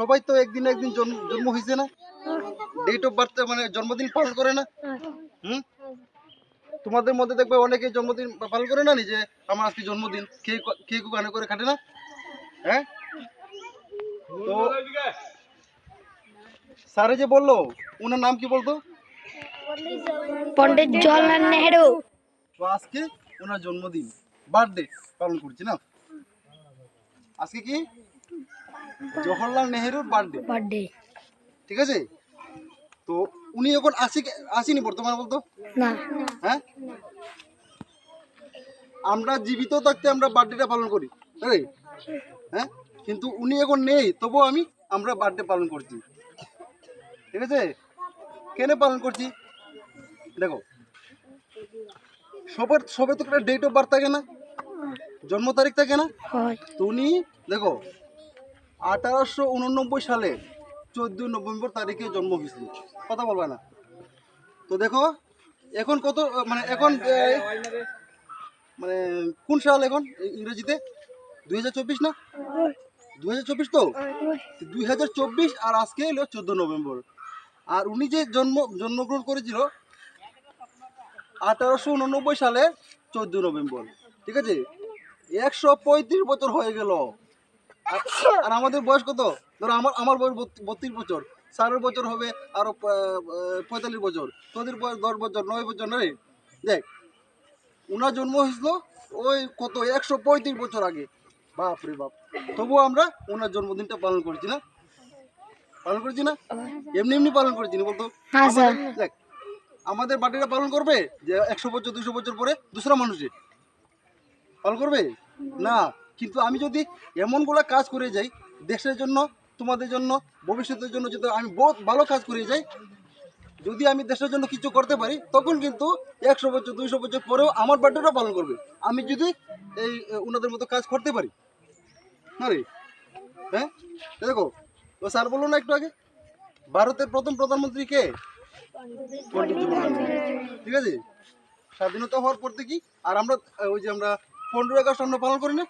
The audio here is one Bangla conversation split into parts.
সবাই তো একদিন একদিন জন্ম হয়েছে না। ডেট অফ বার্থ মানে জন্মদিন পালন করে না। হুম? তোমাদের মধ্যে দেখবে অনেকে জন্মদিন পালন করে না নি যে আমার আজকে জন্মদিন কে কে গানে করে খাটে না? হ্যাঁ? তো স্যারে যে বলল ওনার নাম কি বলতো? পণ্ডিত জওয়াহরলাল নেহেরু। তো আজকে ওনার জন্মদিন বার্থডে পালন করছি না? আজকে কি? জওহরলাল নেহেরুর বার্থডে বার্থডে ঠিক আছে? তো উনি এখন আসি আসেনি বর্তমানে বলতো? না। হ্যাঁ? আমরা জীবিত থাকতে আমরা বার্থডেটা পালন করি তাই? হ্যাঁ? কিন্তু উনি এখন নেই তবুও আমি আমরা বার্থডে পালন করছি। ঠিক আছে? কেন পালন করছি? দেখো। সবার সবে তো একটা ডেট অফ বার্থ থাকে না? জন্ম তারিখ থাকে না? তো উনি দেখো আঠারোশো উননব্বই সালে চোদ্দই নভেম্বর তারিখে জন্ম হয়েছিল। কথা বলবে না। তো দেখো, এখন কত মানে এখন মানে কোন সাল এখন? ইংরেজিতে? দুই চব্বিশ না? দুই হাজার চব্বিশ তো? দুই চব্বিশ আর আজকে এলো চোদ্দ নভেম্বর। আর উনি যে জন্ম, জন্মগ্রহণ করেছিল আঠারোশো উননব্বই সালে চোদ্দ নভেম্বর। ঠিক আছে? একশো পঁয়ত্রিশ বছর হয়ে গেল। আর- আমাদের বয়স কত? ধরো আমার আমার বয়স বত্রিশ বছর। স্যারের বছর হবে আরও পঁয়তাল্লিশ বছর। তোদের বয়স দশ বছর নয় বছর নয় দেখ ওনার জন্ম হয়েছিল ওই কত একশো পঁয়ত্রিশ বছর আগে। বাপ রে বাপ। তবুও আমরা ওনার জন্মদিনটা পালন করছি না? পালন করছি না? এমনি এমনি পালন করছি না বলতো? হ্যাঁ দেখ আমাদের বার্থডেটা পালন করবে যে একশো বছর দুশো বছর পরে? দুসরা মানুষে। পালন করবে? না। কিন্তু আমি যদি এমনগুলো কাজ করে যাই দেশের জন্য তোমাদের জন্য ভবিষ্যতের জন্য যদি আমি বহুত ভালো কাজ করে যাই যদি আমি দেশের জন্য কিছু করতে পারি তখন কিন্তু একশো বছর দুইশো বছর পরেও আমার বার্থডেটা পালন করবে। আমি যদি এই ওনাদের মতো কাজ করতে পারি। না রে? হ্যাঁ? দেখো ও স্যার বলল না একটু আগে? ভারতের প্রথম প্রধানমন্ত্রী কে। ঠিক আছে? স্বাধীনতা হওয়ার পর থেকে আর আমরা ওই যে আমরা পনেরোই আগস্ট আমরা পালন করি না?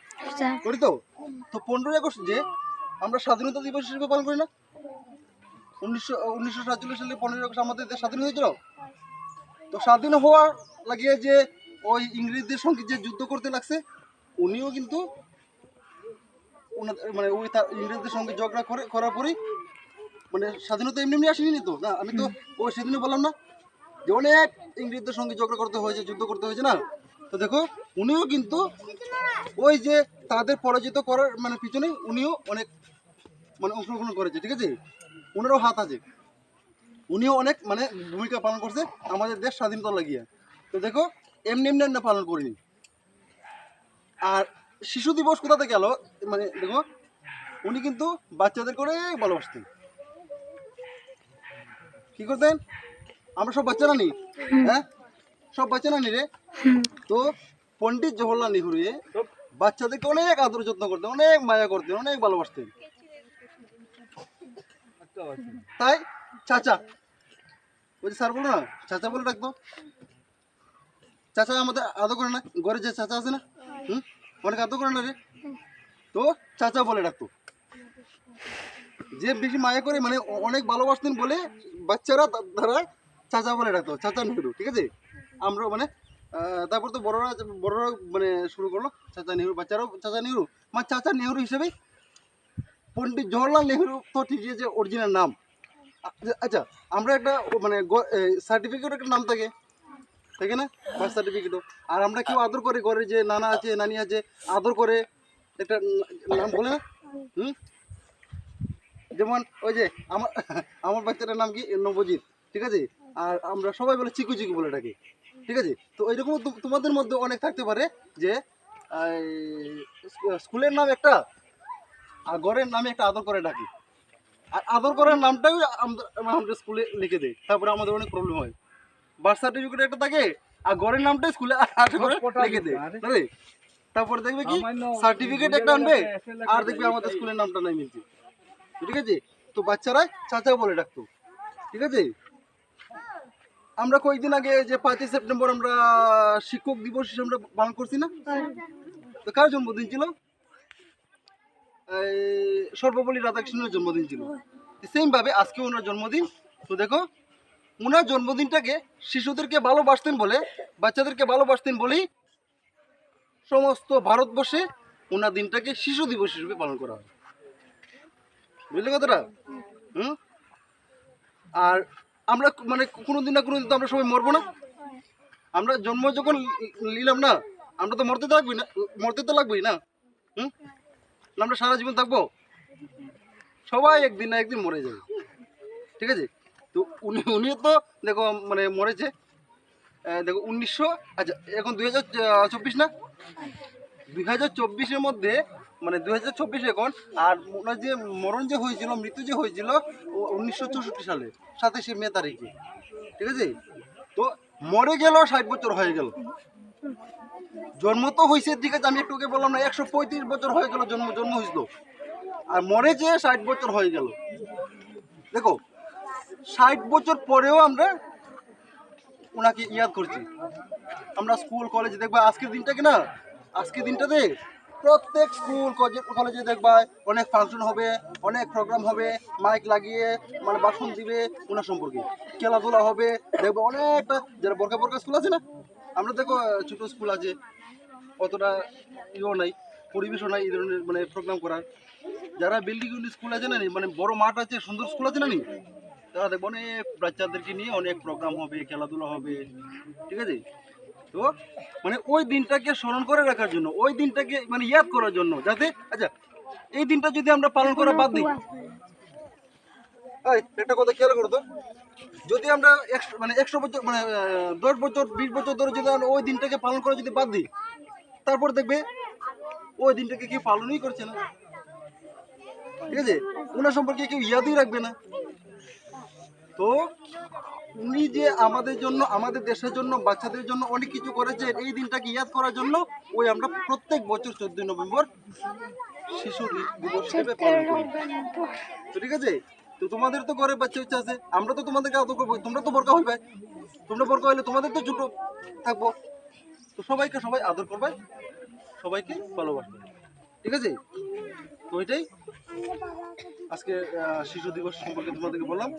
করি তো? তো পনেরোই আগস্ট যে আমরা স্বাধীনতা দিবস হিসেবে পালন করি না? উনিশশো উনিশশো সাতচল্লিশ সালে পনেরোই আগস্ট আমাদের দেশ স্বাধীন হয়েছিল। তো স্বাধীন হওয়ার লাগিয়ে যে ওই ইংরেজদের সঙ্গে যে যুদ্ধ করতে লাগছে উনিও কিন্তু মানে ওই তার ইংরেজদের সঙ্গে ঝগড়া করে করার পরেই মানে স্বাধীনতা এমনি এমনি আসেনি তো? না আমি তো ওই সেদিনে বললাম না যে অনেক ইংরেজদের সঙ্গে ঝগড়া করতে হয়েছে যুদ্ধ করতে হয়েছে না? তো দেখো, উনিও কিন্তু ওই যে তাদের পরাজিত করার মানে পিছনে উনিও অনেক মানে অংশগ্রহণ করেছে, ঠিক আছে? উনারও হাত আছে। উনিও অনেক মানে ভূমিকা পালন করছে আমাদের দেশ স্বাধীনতা লাগিয়ে। তো দেখো, এমনি এমনি আমরা পালন করিনি। আর শিশু দিবস কোথা থেকে মানে দেখো, উনি কিন্তু বাচ্চাদের করে ভালোবাসতেন। কি করতেন? আমরা সব বাচ্চারা নি হ্যাঁ? সব বাচ্চারা নি রে। তো পণ্ডিত জওহরলাল নেহরু বাচ্চাদেরকে অনেক আদর যত্ন করতেন, অনেক মায়া করতেন, অনেক ভালোবাসতেন। তাই চাচা, ওই স্যার বলো না, চাচা বলে ডাকতো চাচা আমাদের আদর করে না, ঘরে যে চাচা আছে না, হুম? অনেক আদর করে না রে? তো চাচা বলে ডাকতো যে বেশি মায়া করে মানে অনেক ভালোবাসতেন বলে বাচ্চারা তারা চাচা বলে ডাকতো, চাচা নেহরু, ঠিক আছে? আমরা মানে তারপর তো বড়রা বড়রা মানে শুরু করল, চাচা নেহরু, বাচ্চারাও চাচা নেহরু মানে চাচা নেহরু হিসেবে পণ্ডিত জওহরলাল নেহরু তো ঠিক যে অরিজিনাল নাম। আচ্ছা আমরা একটা মানে সার্টিফিকেট একটা নাম থাকে থাকে না? বার্থ সার্টিফিকেটও আর আমরা কেউ আদর করে, ঘরে যে নানা আছে, নানি আছে, আদর করে একটা নাম বলে না? হুম? যেমন ওই যে আমার আমার বাচ্চাটার নাম কি? নবজিৎ, ঠিক আছে? আর আমরা সবাই বলে চিকু চিকু বলে ডাকি। ঠিক আছে? তো ওইরকম তোমাদের মধ্যে অনেক থাকতে পারে যে স্কুলের নাম একটা আর ঘরের নামে একটা আদর করে ডাকি। আর আদর করার নামটাও আমাদের আমাদের স্কুলে লিখে দেয়। তারপরে আমাদের অনেক প্রবলেম হয়। বার্থ সার্টিফিকেট একটা থাকে আর ঘরের নামটাই স্কুলে আশা করে লিখে দেয়? তারপরে দেখবে কি? সার্টিফিকেট একটা আনবে আর দেখবে আমাদের স্কুলের নামটা নাই মিলছে। ঠিক আছে? তো বাচ্চারা চাচা বলে ডাকতো। ঠিক আছে? আমরা কয়েকদিন আগে যে পাঁচই সেপ্টেম্বর আমরা শিক্ষক দিবস হিসেবে আমরা পালন করছি না? তো কার জন্মদিন ছিল? সর্বপল্লী রাধাকৃষ্ণের জন্মদিন ছিল। সেমভাবে আজকে ওনার জন্মদিন। তো দেখো ওনার জন্মদিনটাকে শিশুদেরকে ভালোবাসতেন বলে বাচ্চাদেরকে ভালোবাসতেন বলেই সমস্ত ভারতবর্ষে ওনার দিনটাকে শিশু দিবস হিসেবে পালন করা হয়। বুঝলে কথাটা? হুম? আর আমরা মানে কোনোদিন না কোনোদিন তো আমরা সবাই মরবো না। আমরা জন্ম যখন নিলাম না, আমরা তো মরতে তো না, মরতে তো লাগবেই না। হুম? আমরা সারা জীবন থাকব? সবাই একদিন না একদিন মরে যাবে। ঠিক আছে? তো উনি উনিও তো দেখো মানে মরেছে। দেখো, উনিশশো আচ্ছা এখন দুই হাজার চব্বিশ না? দুই হাজার চব্বিশের মধ্যে মানে দুই হাজার চব্বিশ এখন, আর ওনার যে মরণ যে হয়েছিল, মৃত্যু যে হয়েছিল উনিশশো চৌষট্টি সালে, সাতাশে মে তারিখে। ঠিক আছে? তো মরে গেল, ষাট বছর হয়ে গেল। জন্ম তো হয়েছে, ঠিক আছে, আমি একটুকে বললাম না, একশো পঁয়ত্রিশ বছর হয়ে গেল জন্ম জন্ম হয়েছিল। আর মরে যে ষাট বছর হয়ে গেল। দেখো, ষাট বছর পরেও আমরা ওনাকে ইয়াদ করছি। আমরা স্কুল, কলেজে দেখবা, আজকের দিনটাকে না? আজকের দিনটাতে প্রত্যেক স্কুল কলেজে দেখবা অনেক ফাংশন হবে অনেক প্রোগ্রাম হবে মাইক লাগিয়ে মানে ভাষণ দিবে ওনার সম্পর্কে। খেলাধুলা হবে দেখব অনেকটা যারা বরকা বরকা স্কুল আছে না আমরা দেখো ছোট স্কুল আছে অতটা ইয়েও নাই পরিবেশও নাই এই ধরনের মানে প্রোগ্রাম করার। যারা বিল্ডিং স্কুল আছে না নি, মানে বড় মাঠ আছে সুন্দর স্কুল আছে না নি তারা দেখব অনেক বাচ্চাদেরকে নিয়ে অনেক প্রোগ্রাম হবে খেলাধুলা হবে ঠিক আছে? তো মানে ওই দিনটাকে স্মরণ করে রাখার জন্য, ওই দিনটাকে মানে ইয়াদ করার জন্য, যাতে আচ্ছা এই দিনটা যদি আমরা পালন করা বাদ দিই। একটা কথা খেয়াল করো তো। যদি আমরা একশো মানে একশো বছর মানে দশ বছর, বিশ বছর ধরে যদি আমরা ওই দিনটাকে পালন করা যদি বাদ দিই, তারপর দেখবে ওই দিনটাকে কেউ পালনই করছে না। ঠিক আছে? ওনার সম্পর্কে কেউ ইয়াদই রাখবে না। তো উনি যে আমাদের জন্য, আমাদের দেশের জন্য, বাচ্চাদের জন্য অনেক কিছু করেছেন, এই দিনটাকে ইয়াদ করার জন্য ওই আমরা প্রত্যেক বছর চোদ্দই নভেম্বর শিশু দিবস হিসেবে পালন তো ঠিক আছে? তো তোমাদের তো ঘরে বাচ্চা বাচ্চা আছে, আমরা তো তোমাদেরকে আদর করব, তোমরা তো বরকা হইবে তোমরা বরকা হইলে তোমাদের তো ছোট থাকব। তো সবাইকে সবাই আদর করবে, সবাইকে ভালোবাসবে। ঠিক আছে? তো ওইটাই আজকে শিশু দিবস সম্পর্কে তোমাদেরকে বললাম।